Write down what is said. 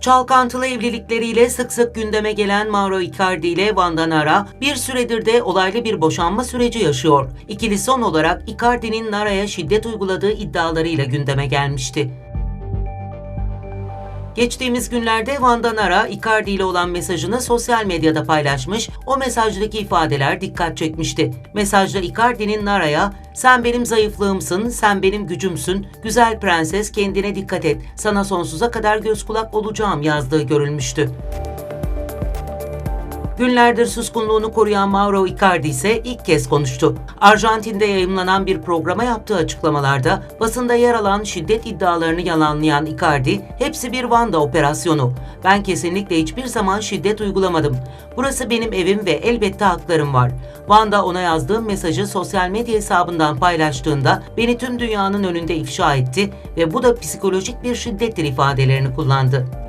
Çalkantılı evlilikleriyle sık sık gündeme gelen Mauro Icardi ile Vanda Nara bir süredir de olaylı bir boşanma süreci yaşıyor. İkili son olarak Icardi'nin Nara'ya şiddet uyguladığı iddialarıyla gündeme gelmişti. Geçtiğimiz günlerde Vanda Nara, Icardi ile olan mesajını sosyal medyada paylaşmış, o mesajdaki ifadeler dikkat çekmişti. Mesajda Icardi'nin Nara'ya, sen benim zayıflığımsın, sen benim gücümsün, güzel prenses kendine dikkat et, sana sonsuza kadar göz kulak olacağım yazdığı görülmüştü. Günlerdir suskunluğunu koruyan Mauro Icardi ise ilk kez konuştu. Arjantin'de yayımlanan bir programa yaptığı açıklamalarda basında yer alan şiddet iddialarını yalanlayan Icardi, hepsi bir Vanda operasyonu. Ben kesinlikle hiçbir zaman şiddet uygulamadım. Burası benim evim ve elbette haklarım var. Vanda ona yazdığım mesajı sosyal medya hesabından paylaştığında beni tüm dünyanın önünde ifşa etti ve bu da psikolojik bir şiddettir ifadelerini kullandı.